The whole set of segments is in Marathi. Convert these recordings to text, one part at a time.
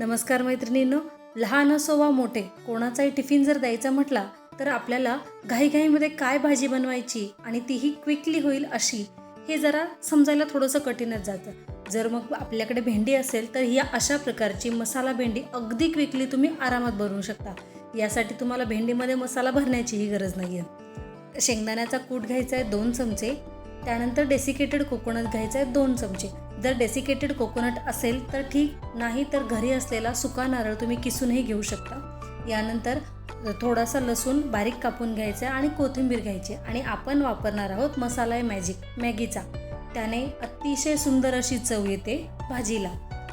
नमस्कार मैत्रिणींनो लहान असो वा मोठे कोणाचाही टिफिन जर द्यायचा म्हटला तर आपल्याला घाईघाईमध्ये काय भाजी बनवायची आणि तीही क्विकली होईल अशी हे जरा समजायला थोडंसं कठीणच जातं. जर मग आपल्याकडे भेंडी असेल तर या अशा प्रकारची मसाला भेंडी अगदी क्विकली तुम्ही आरामात बनवू शकता. यासाठी तुम्हाला भेंडीमध्ये मसाला भरण्याचीही गरज नाही आहे शेंगदाण्याचा कूट घ्यायचा आहे दोन चमचे त्यानंतर डेसिकेटेड कोकोनट घ्यायचा आहे दोन चमचे. जर डेसिकेटेड कोकोनट असेल तर ठीक नाही तर घरी असलेला सुका नारळ तुम्ही किसूनही घेऊ शकता. यानंतर थोडासा लसूण बारीक कापून घ्यायचा आहे आणि कोथिंबीर घ्यायची आणि आपण वापरणार आहोत मसाला आहे मॅजिक मॅगीचा. त्याने अतिशय सुंदर अशी चव येते भाजीला.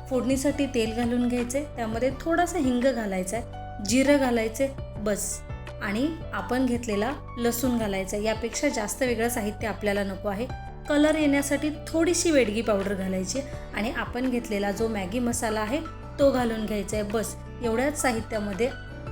फोडणीसाठी तेल घालून घ्यायचे त्यामध्ये थोडासा हिंग घालायचा आहे जिरं घालायचे बस. आणि आपण घेतलेला लसूण घालायचा. यापेक्षा जास्त वेगळं साहित्य आपल्याला नको आहे. कलर येण्यासाठी थोडीशी वेडगी पावडर घालायची आणि आपण घेतलेला जो मॅगी मसाला आहे तो घालून घ्यायचा आहे बस एवढ्याच साहित्यामध्ये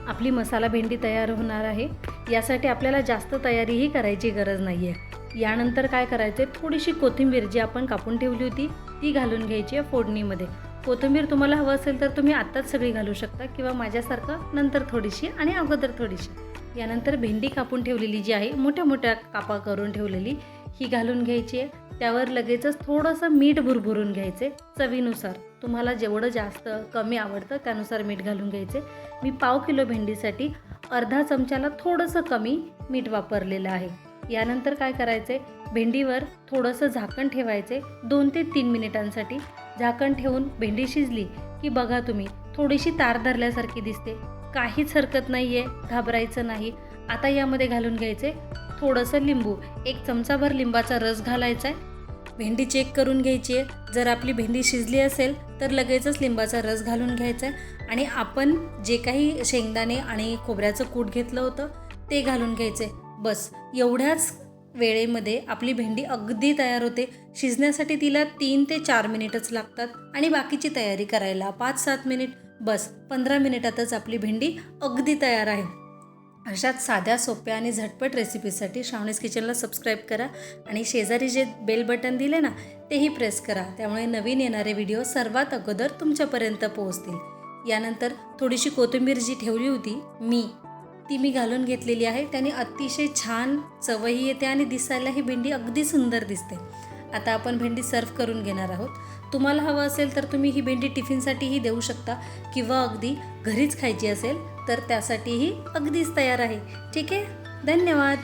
आपली मसाला भेंडी तयार होणार आहे. यासाठी आपल्याला जास्त तयारीही करायची गरज नाही आहे यानंतर काय करायचं आहे थोडीशी कोथिंबीर जी आपण कापून ठेवली होती ती घालून घ्यायची आहे फोडणीमध्ये. कोथिंबीर तुम्हाला हवं असेल तर तुम्ही आत्ताच सगळी घालू शकता किंवा माझ्यासारखं नंतर थोडीशी आणि अगोदर थोडीशी. यानंतर भेंडी कापून ठेवलेली जी आहे मोठ्या मोठ्या कापा करून ठेवलेली ही घालून घ्यायची आहे. त्यावर लगेचच थोडंसं मीठ भुरभुरून घ्यायचे चवीनुसार. तुम्हाला जेवढं जास्त कमी आवडतं त्यानुसार मीठ घालून घ्यायचे. मी पाव किलो भेंडीसाठी अर्धा चमच्याला थोडंसं कमी मीठ वापरलेलं आहे. यानंतर काय करायचे? भेंडीवर थोडंसं झाकण ठेवायचे दोन ते तीन मिनिटांसाठी. झाकण ठेवून भेंडी शिजली की बघा तुम्ही थोडीशी तार धरल्यासारखी दिसते. काहीच हरकत नाही आहे घाबरायचं नाही. आता यामध्ये घालून घ्यायचे थोडंसं लिंबू. एक चमचाभर लिंबाचा रस घालायचा आहे भेंडी चेक करून घ्यायची आहे जर आपली भेंडी शिजली असेल तर लगेचच लिंबाचा रस घालून घ्यायचा आहे आणि आपण जे काही शेंगदाणे आणि खोबऱ्याचं कूट घेतलं होतं ते घालून घ्यायचे बस एवढ्याच वेळेमध्ये आपली भेंडी अगदी तयार होते. शिजण्यासाठी तिला तीन ते चार मिनिटच लागतात. आणि बाकीची तयारी करायला पाच सात मिनिट. बस पंधरा मिनिटातच आपली भेंडी अगदी तयार आहे. अशाच साध्या सोप्या आणि झटपट रेसिपीसाठी श्रावणीस किचनला सबस्क्राईब करा आणि शेजारी जे बेल बटन दिले ना तेही प्रेस करा. त्यामुळे नवीन येणारे व्हिडिओ सर्वात अगोदर तुमच्यापर्यंत पोहोचतील. यानंतर थोडीशी कोथिंबीर जी ठेवली होती मी ती मी घालून घेतलेली आहे. त्याने अतिशय छान चवही येते आणि दिसायला ही भेंडी अगदी सुंदर दिसते. आता आपण भेंडी सर्व करून घेणार आहोत. तुम्हाला हवं असेल तर तुम्ही ही भेंडी टिफिनसाठीही देऊ शकता किंवा अगदी घरीच खायची असेल तर त्यासाठीही अगदीच तयार आहे. ठीक आहे? धन्यवाद.